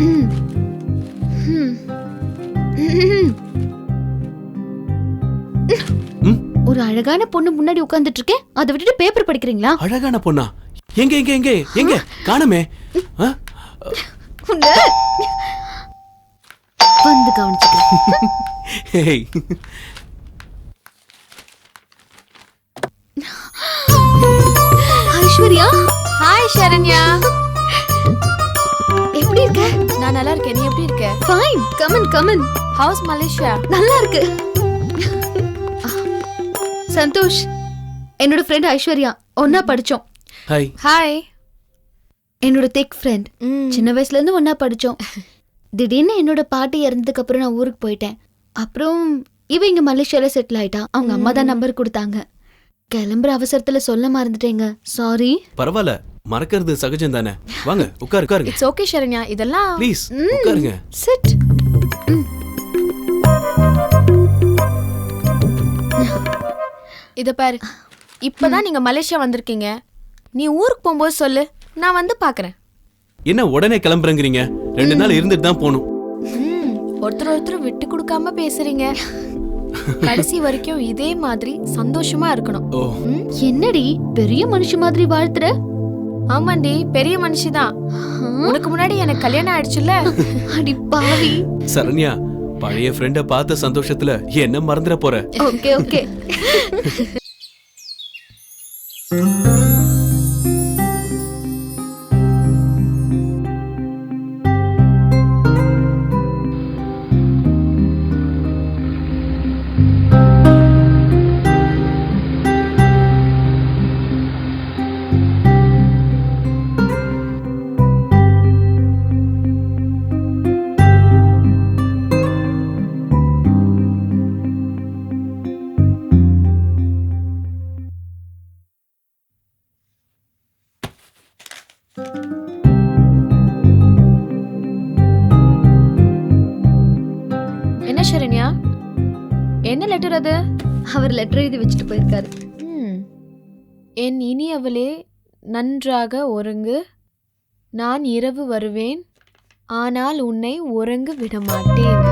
ம்? ஒரு அழகான பொண்ணு முன்னாடி உட்கார்ந்துட்டு இருக்கேன் அதை விட்டுட்டு பேப்பர் படிக்கிறீங்களா? அழகான பொண்ணா? எங்க எங்க எங்க? எங்க? காணுமே. வந்து கவனிச்சுக்கிறேன். ஐஸ்வர்யா? ஹாய் சரண்யா. எப்படி இருக்க? நான் நல்லா இருக்கேன். நீ எப்படி இருக்க? Fine come on come on how's Malaysia நல்லா இருக்கு. சந்தோஷ் என்னோட ஃப்ரெண்ட் ஐஸ்வர்யா. ஒன்னா படிச்சோம். ஹாய் ஹாய் என்னோட திக் ஃப்ரெண்ட் சின்ன வயசுல இருந்து ஒன்னா படிச்சோம். திடீர்னு என்னோட பாட்டி இறந்ததுக்கு அப்புறம் நான் ஊருக்கு போயிட்டேன். அப்புறம் இவ இங்க மலேசியால செட்டில் ஆயிட்டா. அவங்க அம்மா தான் நம்பர் கொடுத்தாங்க. கிளம்புற அவசரத்துல சொல்ல மறந்துட்டேங்க. சாரி பரவாயில்ல. மறக்கிறது சகஜம் தானே? வாங்க உட்காரு உட்காருங்க. இட்ஸ் ஓகே சரண்யா இதெல்லாம் ப்ளீஸ் உட்காருங்க. சிட் இத பாரு. இப்பதான் நீங்க மலேசியா வந்திருக்கீங்க. நீ ஊருக்கு போகும்போது சொல்லு. நான் வந்து பாக்குறேன். என்ன உடனே கிளம்புறேங்கிறீங்க? ரெண்டு நாள் இருந்துட்டு தான் போகணும். ஒருத்தர் ஒருத்தர் விட்டு கொடுக்காம பேசுறீங்க. கடைசி வரைக்கும் இதே மாதிரி சந்தோஷமா இருக்கணும்? என்னடி பெரிய மனுஷ மாதிரி வாழ்த்துற? ஆமாண்டி பெரிய மனுஷிதான். உனக்கு முன்னாடி எனக்கு கல்யாணம் ஆயிடுச்சுல்ல? அடி பாவி. சரண்யா பழைய ஃப்ரெண்ட பார்த்த சந்தோஷத்துல என்ன மறந்துட போற? Okay okay. என்ன அவர் லெட்டர் எழுதி வச்சுட்டு போயிருக்காரு. ம். என் இனியவளே நன்றாக ஒருங்கு. நான் இரவு வருவேன் ஆனால் உன்னை உறங்க விட மாட்டேன்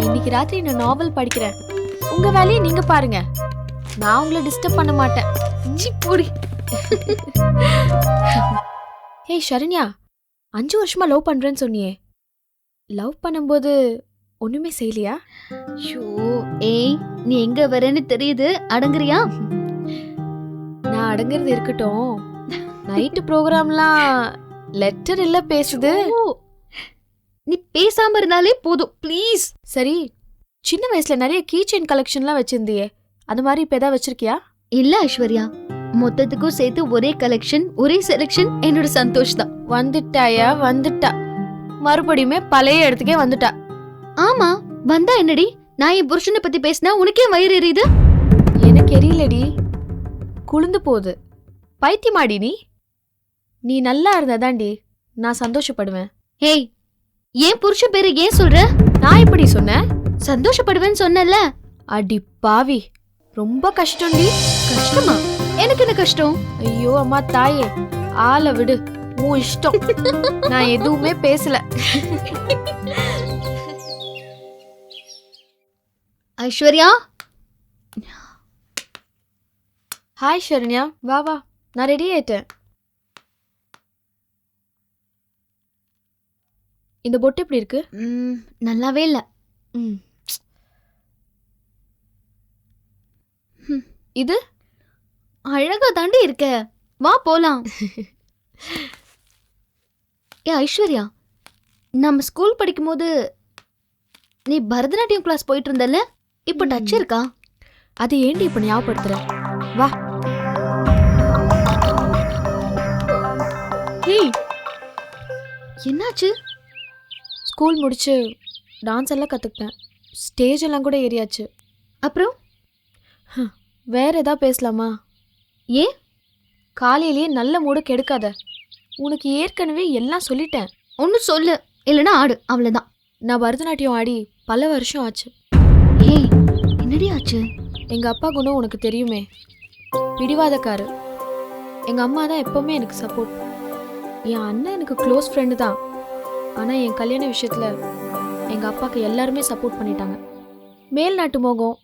இன்னைக்கு ராத்திரி நான் நாவல் படிக்கிறேன். உங்க வேலையை நீங்க பாருங்க. நான் உங்களை டிஸ்டர்ப் பண்ண மாட்டேன். சி, போடி. ஏய் ஷரண்யா அஞ்சு வருஷமா லவ் பண்றேன்னு சொன்னியே. லவ் பண்ணும்போது ஒண்ணுமே செய்யலையா? ஐயோ ஏய் நீ எங்க வரேன்னு தெரியுது. அடங்குறியா? நான் அடங்குறது இருக்கட்டும். நைட்டு ப்ரோக்ராம்லாம் லெட்டர் இல்ல பேசுது. நீ பேசாம இருந்தாலே போதும். ப்ளீஸ் சரி சின்ன வயசுல நிறைய கீ செயின் கலெக்ஷன்லாம் வச்சிருந்தியே. அது மாதிரி இப்ப ஏதாவது வச்சிருக்கியா? இல்ல ஐஸ்வர்யா. மொத்தத்துக்கும் சேர்த்து ஒரே கலெக்ஷன் ஒரே செலெக்ஷன் என்னோட சந்தோஷ் தான். வந்துட்டாயா? வந்துட்டா. மறுபடியுமே பழைய இடத்துக்கே வந்துட்டா. ஆமா வந்தா என்னடி? நான் என் புருஷனை பத்தி பேசினா உனக்கே வயிறு எரியுது? எனக்கு எரியலடி. குளிந்து போகுது. பைத்தியமாடி நீ? நீ நல்லா இருந்தாதாண்டி நான் சந்தோஷப்படுவேன். ஏய் ஏன் புருஷன் பேரை ஏன் சொல்ற? நான் எப்படி சொன்னேன்? சந்தோஷப்படுவேன்னு சொன்னல அடி பாவி. ரொம்ப கஷ்டம்டி. கஷ்டமா? எனக்கு என்ன கஷ்டம்? ஐயோ அம்மா தாயே. ஆளை விடு. உன் இஷ்டம். நான் எதுவுமே பேசல. ஐஸ்வர்யா? ஹாய் ஷரண்யா வா வா. நான் ரெடி ஆயிட்டேன். இந்த பொட்டு எப்படி இருக்கு? ம், நல்லாவே இல்ல. ம். இது? அழகா தாண்டி இருக்க. வா போலாம். ஏ ஐஸ்வர்யா நம்ம ஸ்கூல் படிக்கும்போது நீ பரதநாட்டியம் கிளாஸ் போயிட்டு இருந்தல்ல? இப்போ. டச் இருக்கா? அது ஏண்டி இப்ப ஞாபகப்படுத்துற? வா. ஏய் என்னாச்சு? ஸ்கூல் முடிச்சு டான்ஸ் எல்லாம் கத்துக்கிட்டேன். ஸ்டேஜ் எல்லாம் கூட ஏறியாச்சு. அப்புறம்? வேற ஏதாவது பேசலாமா? ஏன் காலையிலேயே நல்ல மூடு கெடுக்காத. உனக்கு ஏற்கனவே எல்லாம் சொல்லிட்டேன். ஒன்னு சொல்லு. இல்லைன்னா ஆடு. அவ்வளவுதான். நான் பரதநாட்டியம் ஆடி பல வருஷம் ஆச்சு. ஏய் என்னடி ஆச்சு? எங்க அப்பா குணம் உனக்கு தெரியுமே. பிடிவாதக்காரு. எங்க அம்மா தான் எப்பவுமே எனக்கு சப்போர்ட் என் அண்ணன் எனக்கு க்ளோஸ் ஃப்ரெண்டு தான். ஆனால் என் கல்யாண விஷயத்தில் எங்கள் அப்பாவுக்கு எல்லாருமே சப்போர்ட் பண்ணிட்டாங்க. மேல்நாட்டு மோகம்.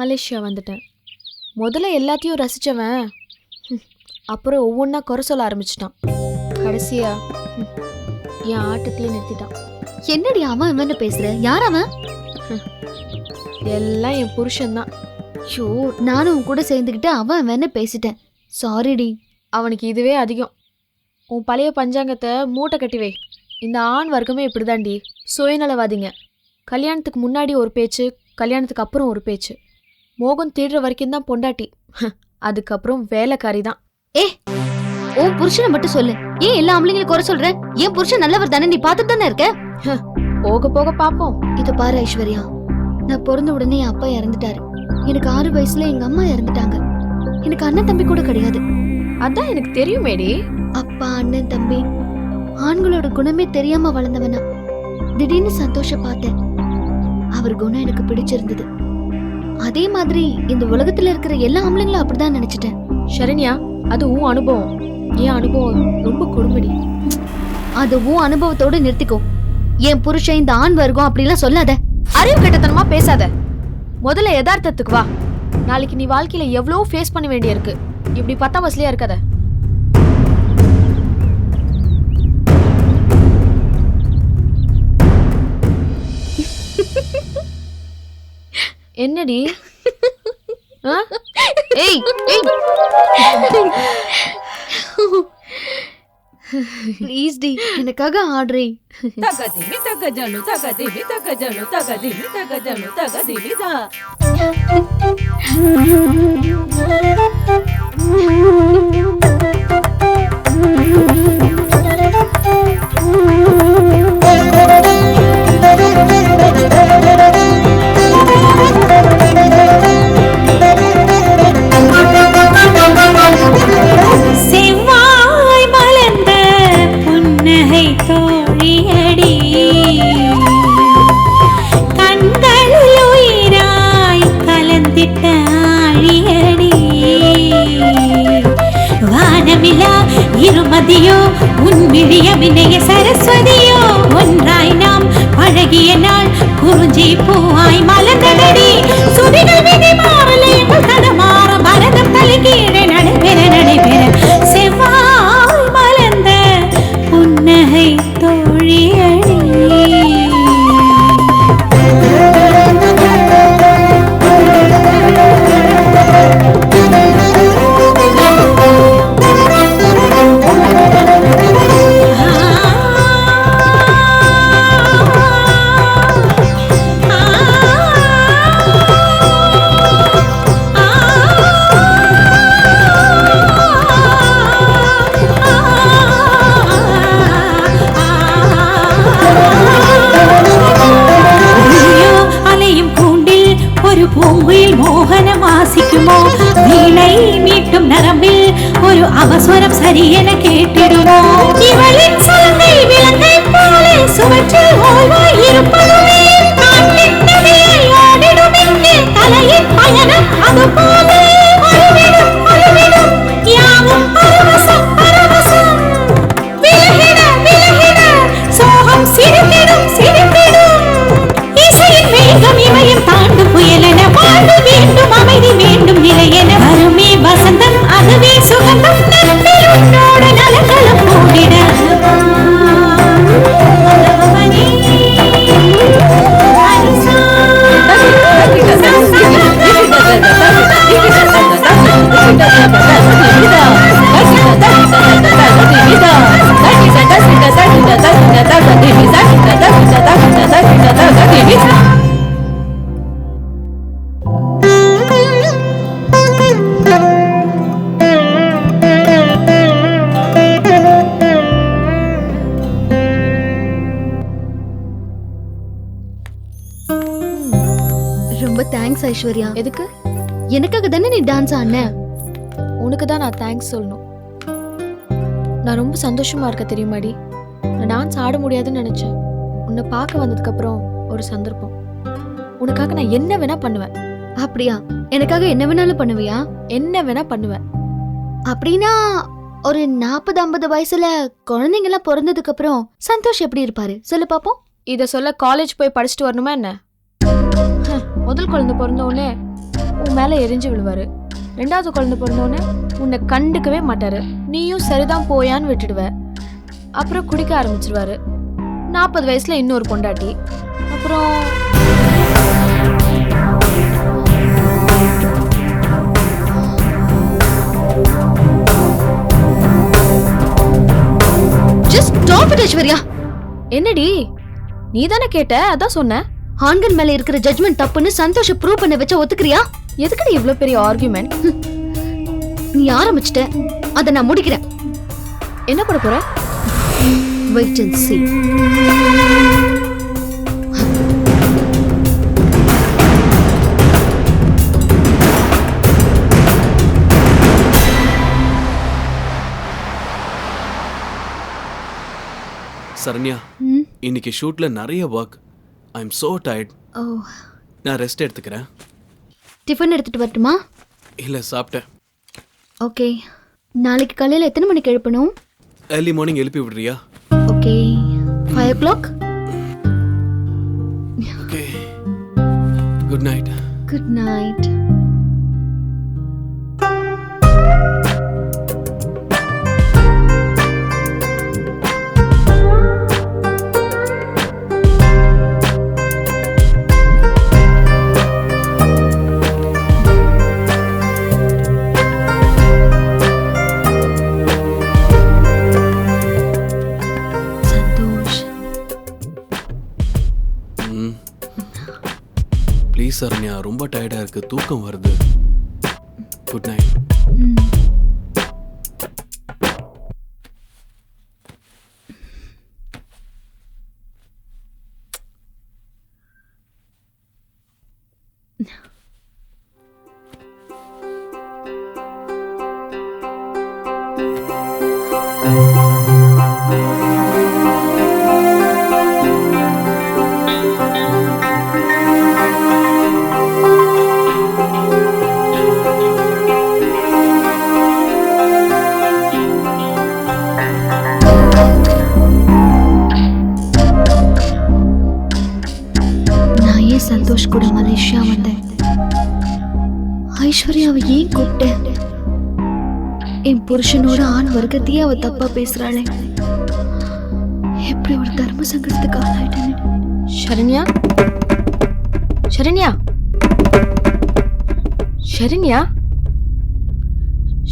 மலேசியா வந்துட்டேன். முதல்ல எல்லாத்தையும் ரசித்தவன் அப்புறம் ஒவ்வொன்றா குறை சொல்ல ஆரம்பிச்சிட்டான். கடைசியா என் ஆட்டத்தையே நிறுத்திட்டான். என்னடி அவன் அவன்னு பேசுற? யார் அவன்? எல்லாம் என் புருஷன்தான். ஷோ நானும் உன் கூட சேர்ந்துக்கிட்டு அவன் அவன்னு பேசிட்டேன். சாரிடி அவனுக்கு இதுவே அதிகம். உன் பழைய பஞ்சாங்கத்தை மூட்டை கட்டி வை. இந்த ஆண் வர்க்கமே இப்படிதாண்டி சுயநலவாதிங்க. கல்யாணத்துக்கு முன்னாடி ஒரு பேச்சு கல்யாணத்துக்கு அப்புறம் ஒரு பேச்சு. மோகம் தேடுற வரைக்கும் தான் பொண்டாட்டி. அதுக்கப்புறம் வேலைக்காரி தான் உன் புருஷனை மட்டும் சொல்லு. ஏன் எல்லா ஆம்பளைங்களும் குறை சொல்ற? என் புருஷன் நல்லவர் தானே நீ பார்த்துட்டு தானே இருக்க போக போக பார்ப்போம் இத பாரு ஐஸ்வர்யா. நான் பிறந்த உடனே என் அப்பா இறந்துட்டாரு. எனக்கு ஆறு வயசுல எங்க அம்மா இறந்துட்டாங்க. எனக்கு அண்ணன் தம்பி கூட கிடையாது. அதான் எனக்கு தெரியுமேடி. அப்பா அண்ணன் தம்பி ஆண்களோட குணமே தெரியாம வளர்ந்தவனா. திடீர்னு சந்தோஷ பார்த்தேன். அவர் குணம் எனக்கு பிடிச்சிருந்தது. அதே மாதிரி இந்த உலகத்துல இருக்கிற எல்லா ஆம்பளைங்களும் அப்படிதான் நினைச்சிட்டேன். ஷரண்யா அது உன் அனுபவம். என் அனுபவம் ரொம்ப கொடுமடி. அது உன் அனுபவத்தோட நிறுத்திக்கோ. என் புருஷன் இந்த ஆண் வர்க்கம் அப்படிலாம் சொல்லாத. அறிவு கெட்டத்தனமா பேசாத. முதல்ல யதார்த்தத்துக்கு வா. நாளைக்கு நீ வாழ்க்கையில எவ்வளோ ஃபேஸ் பண்ண வேண்டியிருக்கு. இப்படி பத்தாம் வசலியா இருக்காத. என்னடி? ஏய் ஏய். ప్లీజ్ డి వెనకగా ఆడ్రి తగదిమి తగజలు తగదిమి తగజలు తగదిమి తగజలు తగదిమి దా உன் ஐஸ்வர்யா. எதுக்கு? எனக்காக தானே நீ டான்ஸ் ஆன உனக்கு தான் நான் தேங்க்ஸ் சொல்லணும். நான் ரொம்ப சந்தோஷமா இருக்க தெரியுமாடி? நான் டான்ஸ் ஆட முடியாதுன்னு நினைச்சேன். உன்னை பார்க்க வந்ததுக்கு அப்புறம் ஒரு சந்தர்ப்பம். உனக்காக நான் என்ன வேணா பண்ணுவேன். அப்படியா? எனக்காக என்ன வேணாலும் பண்ணுவியா? என்ன வேணா பண்ணுவேன். அப்படின்னா ஒரு நாற்பது ஐம்பது வயசுல குழந்தைங்க எல்லாம் பிறந்ததுக்கு அப்புறம் சந்தோஷ் எப்படி இருப்பாரு? சொல்லு பாப்போம். இதை சொல்ல காலேஜ் போய் படிச்சுட்டு வரணுமா என்ன? முதல் குழந்தை பிறந்த உடனே உன் மேல எரிஞ்சு விழுவாரு. ரெண்டாவது குழந்தை பிறந்த உடனே உன்னை கண்டுக்கவே மாட்டாரு. நீயும் சரிதான் போயான்னு விட்டுடுவ. அப்புறம் குடிக்க ஆரம்பிச்சிருவாரு. நாற்பது வயசுல இன்னொரு பொண்டாட்டி. அப்புறம் ஜஸ்ட் ஸ்டாப் இட் ஐஸ்வர்யா என்னடி? நீ தானே கேட்ட? அதான் சொன்னேன் ஆண்கள் மேல இருக்கிற ஜட்மெண்ட் தப்புன்னு சந்தோஷ ப்ரூவ் பண்ண வச்ச ஒத்துக்கிறியா? எதுக்குடி இவ்ளோ பெரிய ஆர்குமெண்ட் நீ ஆரம்பிச்சிட்ட. அதை நான் முடிக்கிறேன். என்ன பண்ண போற? Wait and see. சரண்யா இன்னைக்கு ஷூட்ல நிறைய work I am so tired. Oh நான் ரெஸ்ட் எடுத்துக்கிறேன். டிஃபன் எடுத்துட்டு வரட்டுமா? இல்லை சாப்பிட்டேன். ஓகே நாளைக்கு காலையில் எத்தனை மணிக்கு எழுப்பணும்? ஏர்லி மார்னிங் எழுப்பி விடுறியா? Okay five o'clock okay good night good night எனக்கு தூக்கம் வருது. குட் நைட் புருஷனோட ஆண் வர்க்கத்தையே அவ தப்பா பேசுறாளே. எப்படி ஒரு தர்ம சங்கடத்துக்கு ஆளாயிட்டேன்னு. ஷரண்யா? ஷரண்யா? ஷரண்யா?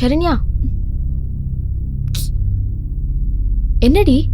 ஷரண்யா? என்னடி?